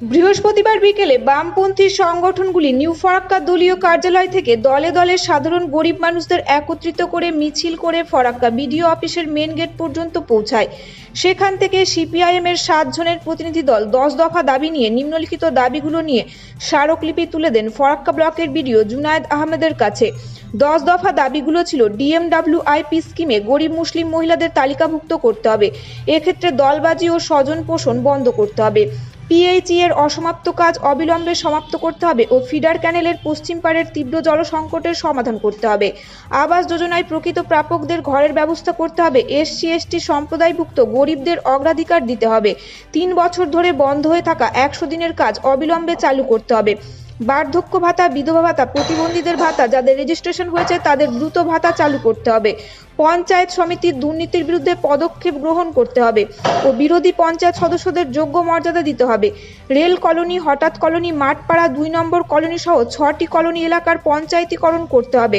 বৃহস্পতিবার বিকেলে বামপন্থী সংগঠনগুলি নিউ ফরাক্কা দলীয় কার্যালয় থেকে দলে দলে সাধারণ গরিব মানুষদের একত্রিত করে মিছিল করে ফরাক্কা বিডিও অফিসের মেন গেট পর্যন্ত পৌঁছায়। সেখান থেকে সিপিআইএম এর সাত জনের প্রতিনিধি দল দশ দফা দাবি নিয়ে নিম্নলিখিত দাবিগুলো নিয়ে স্মারকলিপি তুলে দেন ফরাক্কা ব্লকের বিডিও জুনায়েদ আহমেদের কাছে। দশ দফা দাবিগুলো ছিল ডিএমডাব্লিউ আইপি স্কিমে গরিব মুসলিম মহিলাদের তালিকাভুক্ত করতে হবে। এক্ষেত্রে দলবাজি ও স্বজন পোষণ বন্ধ করতে হবে। পিএইচই এর অসমাপ্ত কাজ অবিলম্বে সমাপ্ত করতে হবে ও ফিডার ক্যানেলের পশ্চিম পাড়ের তীব্র জল সংকটের সমাধান করতে হবে। আবাস যোজনায় প্রকৃত প্রাপকদের ঘরের ব্যবস্থা করতে হবে। এসসি এসটি সম্প্রদায়ভুক্ত গরিবদের অগ্রাধিকার দিতে হবে। তিন বছর ধরে বন্ধ হয়ে থাকা একশো দিনের কাজ অবিলম্বে চালু করতে হবে। বার্ধক্য ভাতা, বিধবা ভাতা, প্রতিবন্ধীদের ভাতা, যাদের রেজিস্ট্রেশন হয়েছে তাদের দ্রুত ভাতা চালু করতে হবে। পঞ্চায়েত সমিতির দুর্নীতির বিরুদ্ধে পদক্ষেপ গ্রহণ করতে হবে ও বিরোধী পঞ্চায়েত সদস্যদের যোগ্য মর্যাদা দিতে হবে। রেল কলোনি, হঠাৎ কলোনি, মাঠপাড়া, দুই নম্বর কলোনি সহ ছটি কলোনি এলাকার পঞ্চায়েতীকরণ করতে হবে।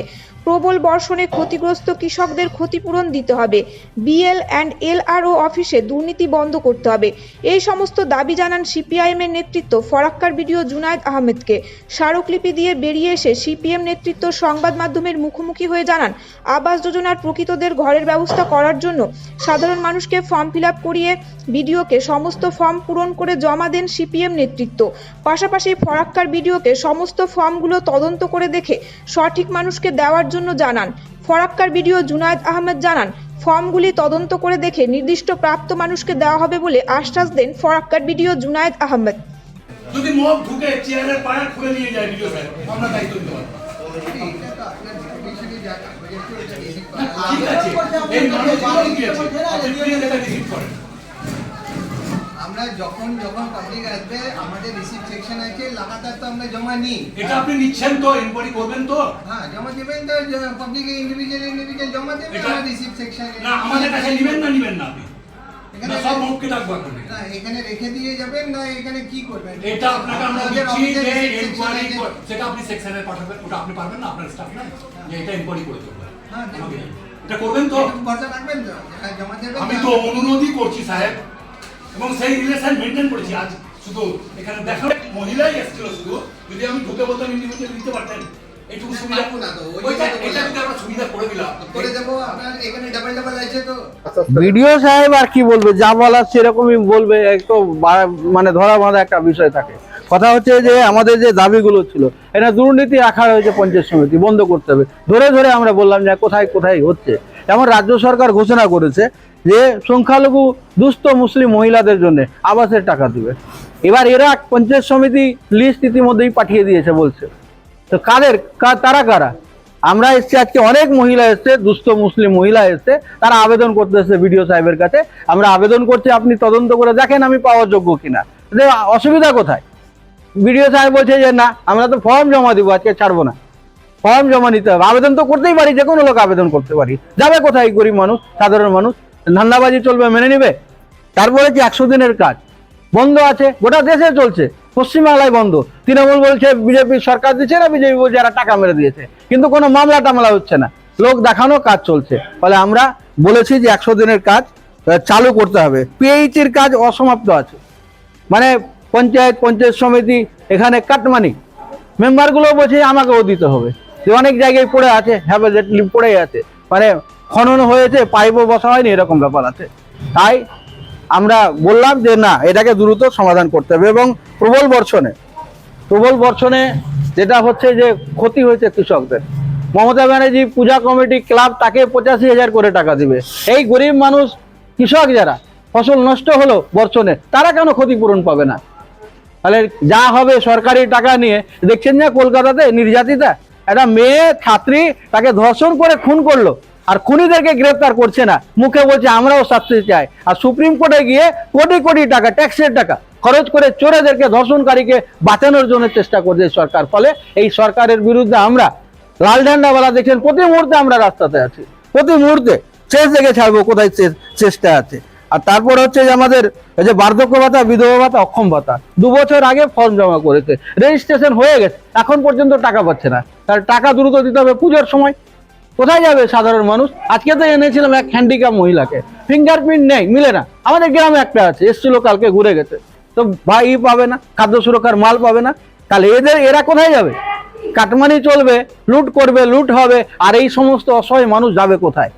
প্রবল বর্ষণে ক্ষতিগ্রস্ত কৃষকদের ক্ষতিপূরণ দিতে হবে। বিএল অ্যান্ড এলআরও অফিসে দুর্নীতি বন্ধ করতে হবে। এই সমস্ত দাবি জানান সিপিআইএম এর নেতৃত্ব ফরাক্কার বিডিও জুনায়দ আহমেদকে। স্মারকলিপি দিয়ে বেরিয়ে এসে সিপিএম নেতৃত্ব সংবাদ মাধ্যমের মুখোমুখি হয়ে জানান, আবাস যোজনার প্রকৃতদের ঘরের ব্যবস্থা করার জন্য সাধারণ মানুষকে ফর্ম ফিল করিয়ে বিডিওকে সমস্ত ফর্ম পূরণ করে জমা দেন সিপিএম নেতৃত্ব। পাশাপাশি ফরাক্কার বিডিওকে সমস্ত ফর্মগুলো তদন্ত করে দেখে সঠিক মানুষকে দেওয়ার জন্য জানান। ফরাক্কার বিডিও জুনায়েদ আহমেদ জানান, ফর্মগুলি তদন্ত করে দেখে নির্দিষ্ট প্রাপ্ত মানুষকে দেওয়া হবে বলে আশ্বাস দেন ফরাক্কার বিডিও জুনায়েদ আহমেদ। যদি মগ ঢুকে চেয়ারের পায়া খুলে নিয়ে যায় ভিডিও সাহেব, আমরা দায়িত্ব নিতে পারব। ঠিক আছে, এই মানুষগুলো দিয়েছে আপনি প্লিজ এটা রিসিভ করেন। আমরা যখন যখন পাবলিক আসবে আমাদের রিসিভ সেকশন আছে লাগাতার তো আমরা জমা নিই। এটা আপনি নিচ্ছেন তো ইনকোয়ারি করবেন তো? হ্যাঁ জমা দেবেন তো পাবলিক ইন্ডিভিজুয়াল ইন্ডিভিজুয়াল জমা দেবে আমরা রিসিভ সেকশন না আমাদের কাছে নেবেন না নেবেন না আপনি? এখানে সব মুখকে ডাকবো এখন না এখানে রেখে দিয়ে যাবেন না এখানে কি করবেন? এটা আপনাকে আমরা দিচ্ছি যে ইনকোয়ারি সেটা আপনি সেকশনে পাঠাবেন ওটা আপনি পারবেন না আপনার স্টাফ না যে এটা ইনকোয়ারি করে দেবো। হ্যাঁ, এটা করবেন তো? হ্যাঁ, জমা দেবেন আমি? তো অনুরোধই করছি সাহেব। এবং সেই রিলেশন মেনটেন করেছি আজ। শুধু এখানে দেখা মহিলাই এসেছিল শুধু যদি আমি ঢুকে বলতাম ইন্ডিভিজুয়াল দিতে পারতেন। এইটুকু সুবিধা না তো, ওই ওইটা এটা। যদি আমরা সুবিধা করে দিলাম। করে দেবো আপনার এখানে ডাবল ডাবল আছে তো। ভিডিও সাহেব আর কি বলবে? যা বলার সেরকমই বলবে একটু মানে ধরা বাঁধা একটা বিষয় থাকে। কথা হচ্ছে যে আমাদের যে দাবিগুলো ছিল এটা দুর্নীতি রাখা হয়েছে পঞ্চায়েত সমিতি বন্ধ করতে হবে। ধরে ধরে আমরা বললাম যে কোথায় কোথায় হচ্ছে? যেমন রাজ্য সরকার ঘোষণা করেছে যে সংখ্যালঘু দুস্থ মুসলিম মহিলাদের জন্য আবাসের টাকা দিবে। এবার এরা পঞ্চায়েত সমিতি লিস্ট ইতিমধ্যেই পাঠিয়ে দিয়েছে বলছে। তো কাদের তারা কারা? আমরা এসছি, আজকে অনেক মহিলা এসছে, দুস্থ মুসলিম মহিলা এসছে, তারা আবেদন করতে এসছে বিডিও সাহেবের কাছে। আমরা আবেদন করছি, আপনি তদন্ত করে দেখেন আমি পাওয়ার যোগ্য কিনা। অসুবিধা কোথায়? বিডিও সাহেব বলছে যে, না, আমরা তো ফর্ম জমা দিব, আজকে ছাড়বো না। ফর্ম জমা নিতে হবে। আবেদন তো করতেই পারি, যে কোনো লোক আবেদন করতে পারি। যাবে কোথায় গরিব মানুষ, সাধারণ মানুষ? ধান্দাবাজি চলবে, মেনে নিবে? তারপরে কি একশো দিনের কাজ? বন্ধ আছে, গোটা দেশে চলছে। পশ্চিমবাংলায় বন্ধ। তৃণমূল বলছে, বিজেপি সরকার দিচ্ছে না, বিজেপি বলছে এরা টাকা মেরে দিয়েছে। কিন্তু কোনো মামলা টামলা হচ্ছে না। লোক দেখানো কাজ চলছে। ফলে আমরা বলেছি যে একশো দিনের কাজ চালু করতে হবে। পিএইচির কাজ অসমাপ্ত আছে। মানে পঞ্চায়েত পঞ্চায়েত সমিতি, এখানে কাটমানি। মেম্বারগুলো বলছে, আমাকেও দিতে হবে। অনেক জায়গায় পড়ে আছে হ্যাভেজেটলি পড়ে আছে। মানে খনন হয়েছে পাইপও বসা হয়নি, এরকম ব্যাপার আছে। তাই আমরা বললাম যে না, এটাকে দ্রুত সমাধান করতে হবে এবং প্রবল বর্ষণে প্রবল বর্ষণে যেটা হচ্ছে যে ক্ষতি হয়েছে কৃষকদের। মমতা ব্যানার্জি পূজা কমিটি ক্লাব তাকে পঁচাশি হাজার করে টাকা দিবে। এই গরিব মানুষ, কৃষক যারা, ফসল নষ্ট হলো বর্ষণে, তারা কেন ক্ষতিপূরণ পাবে না? তাহলে যা হবে সরকারি টাকা নিয়ে, দেখছেন না কলকাতাতে নির্যাতিতা? একটা মেয়ে ছাত্রী তাকে ধর্ষণ করে খুন করল, আর খুনিদেরকে গ্রেফতার করছে না। মুখে বলছে, আমরাও শাস্তি চাই। আর সুপ্রিম কোর্টে গিয়ে কোটি কোটি টাকা, ট্যাক্সের টাকা খরচ করে চোরেদেরকে, ধর্ষণকারীকে বাঁচানোর জন্য চেষ্টা করছে সরকার। ফলে এই সরকারের বিরুদ্ধে আমরা লাল ঝান্ডাওয়ালা দেখছেন, প্রতি মুহূর্তে আমরা রাস্তাতে আছি। প্রতি মুহূর্তে শেষ দেখে ছাড়বো, কোথায় চেষ্টা আছে। আর তারপর হচ্ছে যে আমাদের এই যে বার্ধক্য ভাতা, বিধবা ভাতা, অক্ষম ভাতা, দু বছর আগে ফর্ম জমা করেছে। রেজিস্ট্রেশন হয়ে গেছে, এখন পর্যন্ত টাকা পাচ্ছে না। তার টাকা দ্রুত দিতে হবে পুজোর সময়। কোথায় যাবে সাধারণ মানুষ? আজকে তো এনেছিলাম এক হ্যান্ডিক্যাপ মহিলাকে। ফিঙ্গারপ্রিন্ট নেই, মিলে না। আমাদের গ্রামে একটা আছে, এসছিল, কালকে ঘুরে গেছে। তো ভাই পাবে না, খাদ্য সুরক্ষার মাল পাবে না। তাহলে এদের, এরা কোথায় যাবে? কাটমানি চলবে, লুট করবে, লুট হবে, আর এই সমস্ত অসহায় মানুষ যাবে কোথায়?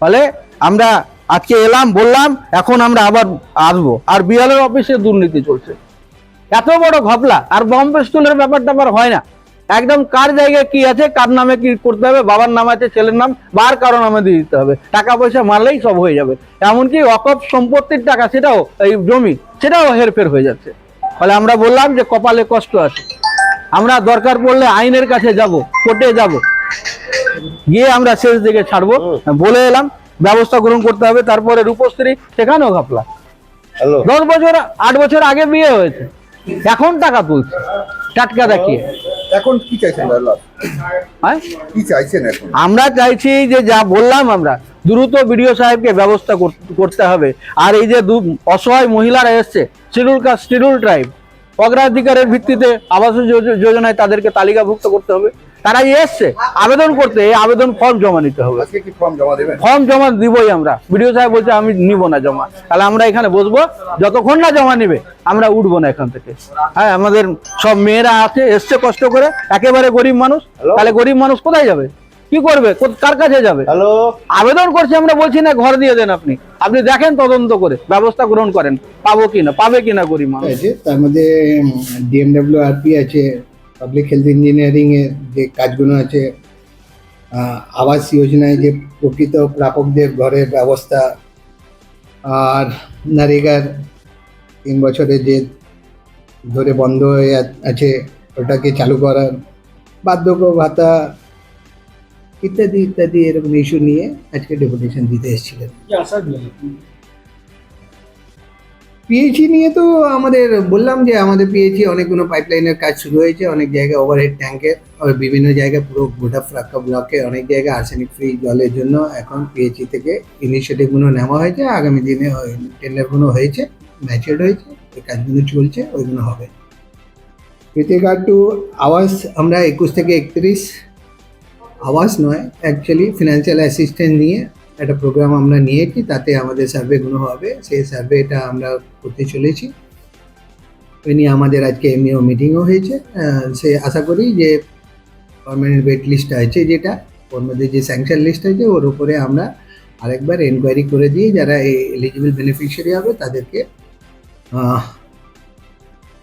ফলে আমরা আজকে এলাম, বললাম, এখন আমরা আবার আসব। আর বিএলের অফিসে দুর্নীতি চলছে। এত বড় ঘপলা আর বম পিস্তুলের ব্যাপার ট্যাপার হয় না। একদম কার জায়গায় কি আছে, কার নামে কি করতে হবে, বাবার নাম আছে, ছেলের নাম, বার কারও নামে দিয়ে দিতে হবে। টাকা পয়সা মারলেই সব হয়ে যাবে। এমনকি অকপ সম্পত্তির টাকা, সেটাও এই জমি, সেটাও হেরফের হয়ে যাচ্ছে। ফলে আমরা বললাম যে কপালে কষ্ট আছে। আমরা দরকার পড়লে আইনের কাছে যাব, কোর্টে যাব। গিয়ে আমরা শেষ দিকে ছাড়বো। বলে এলাম ব্যবস্থা গ্রহণ করতে হবে তারপরে রূপশ্রী সেখানেও ঘাপলা। দশ বছর আট বছর আগে বিয়ে হয়েছে এখন টাকা তুলছে টাটকা দেখিয়ে। এখন কি চাইছেন হ্যাঁ? কি চাইছেন এখন? আমরা চাইছি যে যা বললাম আমরা দ্রুত বিডিও সাহেবকে ব্যবস্থা কর- করতে হবে। আর এই যে দু অসহায় মহিলারা এসছে শিডিউল কাস্ট শিডিউল ট্রাইব অগ্রাধিকারের ভিত্তিতে আবাস যোজ- যোজনায় তাদেরকে তালিকাভুক্ত করতে হবে। তারা এসছে আবেদন করতে আবেদন ফর্ম জমা নিতে হবে। ফর্ম জমা দিবই আমরা। বিডিও সাহেব বলছে আমি নিব না জমা। তাহলে আমরা এখানে বসবো। যতক্ষণ না জমা নিবে আমরা উঠবো না এখান থেকে। হ্যাঁ আমাদের সব মেয়েরা আছে এসছে কষ্ট করে একেবারে গরিব মানুষ। তাহলে গরিব মানুষ কোথায় যাবে? কি করবে? কার কাছে যাবে? হ্যালো আবেদন করছি আমরা বলছি না ঘর দিয়ে দেন আপনি। আপনি দেখেন তদন্ত করে ব্যবস্থা গ্রহণ করেন। পাবো কিনা? পাবে কিনা গরিব মানুষ? তার মধ্যে ডিএমডাব্লিউ আরপি আছে পাবলিক হেলথ ইঞ্জিনিয়ারিং এর যে কাজগুলো আছে আবাস যোজনায় যে প্রকৃত প্রাপকদের ঘরের ব্যবস্থা, আর নারিগার তিন বছরে যে ধরে বন্ধ হয়ে আছে ওটাকে চালু করার বার্ধক্য ভাতা ইত্যাদি ইত্যাদি এরকম ইস্যু নিয়ে আজকে ডেপুটেশন দিতে এসেছিলেন। পিএইচই নিয়ে তো আমাদের বললাম যে আমাদের পিএইচি অনেকগুলো পাইপলাইনের কাজ শুরু হয়েছে, অনেক জায়গায় ওভারহেড ট্যাঙ্কের আর বিভিন্ন জায়গায় পুরো গোটা ফ্রাক্কা ব্লকে অনেক জায়গায় আর্সেনিক ফ্রি জলের জন্য এখন পিএইচি থেকে ইনিশিয়েটিভগুলো নেওয়া হয়েছে, আগামী দিনে টেন্ডারগুলো হয়েছে ম্যাচিওর হয়েছে ওই কাজগুলো চলছে ওইগুলো হবে। উইথ রিগার্ড টু আওয়াজ আমরা একুশ থেকে একত্রিশ আওয়াজ নয় অ্যাকচুয়ালি ফিনান্সিয়াল অ্যাসিস্ট্যান্ট নিয়ে একটা প্রোগ্রাম আমরা নিয়েছি, তাতে আমাদের সার্ভেগুলো হবে। সেই সার্ভেটা আমরা করতে চলেছি। ওই নিয়ে আমাদের আজকে এমনিও মিটিংও হয়েছে। সে আশা করি যে পারমানেন্ট ওয়েট লিস্ট আছে যেটা ওর মধ্যে যে স্যাংশন লিস্ট আছে, ওর উপরে আমরা আরেকবার এনকোয়ারি করে দিয়ে যারা এই এলিজিবল বেনিফিশিয়ারি হবে, তাদেরকে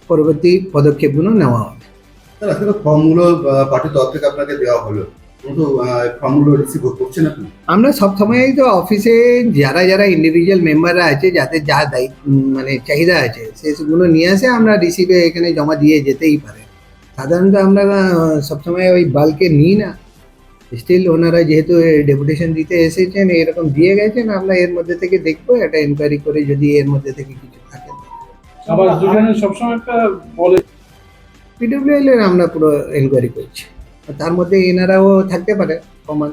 পরবর্তী পদক্ষেপগুলো নেওয়া হবে। তো ফর্মগুলো পার্টির তরফ থেকে আপনাকে দেওয়া হলো। ফর্মগুলো রিসিভ করছেন আপনি? আমরা সব সময়ই তো অফিসে যারা যারা ইন্ডিভিজুয়াল মেম্বাররা আছে যাদের যা দায়িত্ব মানে চাহিদা আছে সেগুলো নিয়ে আসে আমরা রিসিভে এখানে জমা দিয়ে যেতেই পারে। সাধারণত আমরা সবসময় ওই বাল্কে নিই না। স্টিল ওনারা যেহেতু ডেপুটেশন দিতে এসেছেন এরকম দিয়ে গেছেন আমরা এর মধ্যে থেকে দেখব একটা এনকোয়ারি করে যদি এর মধ্যে থেকে কিছু থাকে। আবার সবসময় একটা বলে পিডব্লিউএল এর আমরা পুরো এনকোয়ারি করছি। তার মধ্যে এনারাও থাকতে পারে কমান